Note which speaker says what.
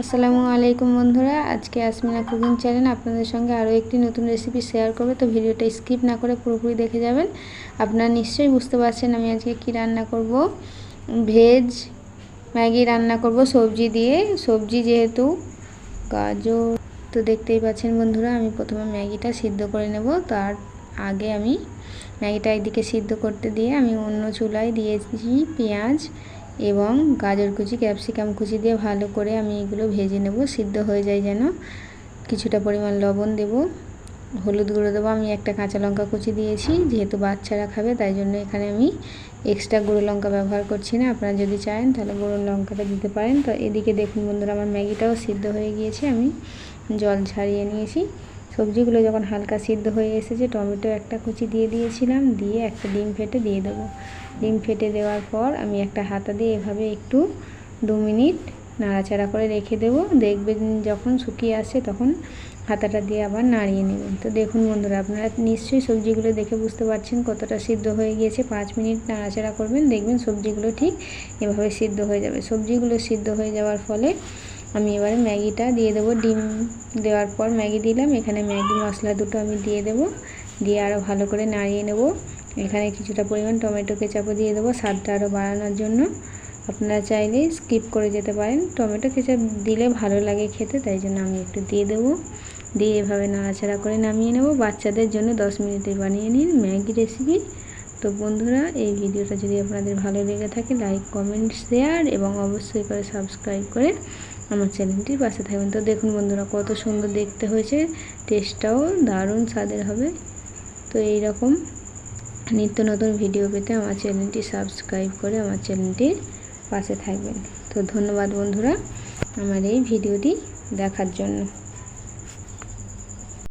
Speaker 1: আসসালামু আলাইকুম বন্ধুরা, আজকে আসমিনা কুকিং চ্যানেল আপনাদের সঙ্গে আরও একটি নতুন রেসিপি শেয়ার করবে। তো ভিডিওটা স্কিপ না করে পুরোপুরি দেখে যাবেন। আপনারা নিশ্চয়ই বুঝতে পারছেন আমি আজকে কি রান্না করব। ভেজ ম্যাগি রান্না করব সবজি দিয়ে। সবজি যেহেতু গাজর। তো দেখতেই পাচ্ছেন বন্ধুরা, আমি প্রথমে ম্যাগিটা সিদ্ধ করে নেব। তার আগে আমি ম্যাগিটা একদিকে সিদ্ধ করতে দিয়ে আমি অন্য চুলায় দিয়েছি পেঁয়াজ এবং গাজর কুচি, ক্যাপসিকাম কুচি দিয়ে ভালো করে আমি এগুলো ভেজে নেব, সিদ্ধ হয়ে যায় যেন। কিছুটা পরিমাণ লবণ দেব, হলুদ গুঁড়ো দেবো। আমি একটা কাঁচা লঙ্কা কুচি দিয়েছি, যেহেতু বাচ্চারা খাবে, তাই জন্য এখানে আমি এক্সট্রা গুঁড়ো লঙ্কা ব্যবহার করছি না। আপনারা যদি চান, তাহলে গুঁড়ো লঙ্কাটা দিতে পারেন। তো এদিকে দেখুন বন্ধুরা, আমার ম্যাগিটাও সিদ্ধ হয়ে গিয়েছে। আমি জল ছাড়িয়ে নিয়েছি। সবজিগুলো যখন হালকা সিদ্ধ হয়ে এসেছে, টমেটো একটা কুচি দিয়ে দিয়েছিলাম, দিয়ে একটা ডিম ফেটে দিয়ে দেবো। ডিম ফেটে দেওয়ার পর আমি একটা হাতা দিয়ে এভাবে একটু দু মিনিট নাড়াচাড়া করে রেখে দেবো। দেখবেন যখন শুকিয়ে আসে তখন হাতাটা দিয়ে আবার নাড়িয়ে নেবেন। তো দেখুন বন্ধুরা, আপনারা নিশ্চয়ই সবজিগুলো দেখে বুঝতে পারছেন কতটা সিদ্ধ হয়ে গিয়েছে। পাঁচ মিনিট নাড়াচাড়া করবেন, দেখবেন সবজিগুলো ঠিক এভাবে সিদ্ধ হয়ে যাবে। সবজিগুলো সিদ্ধ হয়ে যাওয়ার ফলে আমি এবারে ম্যাগিটা দিয়ে দেবো। ডিম দেওয়ার পর ম্যাগি দিলাম। এখানে ম্যাগি মশলা দুটো আমি দিয়ে দেবো। দিয়ে আরও ভালো করে নাড়িয়ে নেব। এখানে কিছুটা পরিমাণ টমেটো কেচাপও দিয়ে দেবো স্বাদটা আরও বাড়ানোর জন্য। আপনারা চাইলে স্কিপ করে যেতে পারেন। টমেটো কেচাপ দিলে ভালো লাগে খেতে, তাই জন্য আমি একটু দিয়ে দেবো। দিয়ে এভাবে নাড়াচাড়া করে নামিয়ে নেব। বাচ্চাদের জন্য দশ মিনিটে বানিয়ে নিন ম্যাগি রেসিপি। তো বন্ধুরা, এই ভিডিওটা যদি আপনাদের ভালো লেগে থাকে, লাইক, কমেন্ট, শেয়ার এবং অবশ্যই করে সাবস্ক্রাইব করে আমার চ্যানেলটির পাশে থাকবেন। তো দেখুন বন্ধুরা, কত সুন্দর দেখতে হয়েছে। টেস্টটাও দারুণ, স্বাদের হবে। তো এই রকম নিত্য নতুন ভিডিও পেতে আমার চ্যানেলটি সাবস্ক্রাইব করে আমার চ্যানেলটির পাশে থাকবেন। তো ধন্যবাদ বন্ধুরা আমার এই ভিডিওটি দেখার জন্য।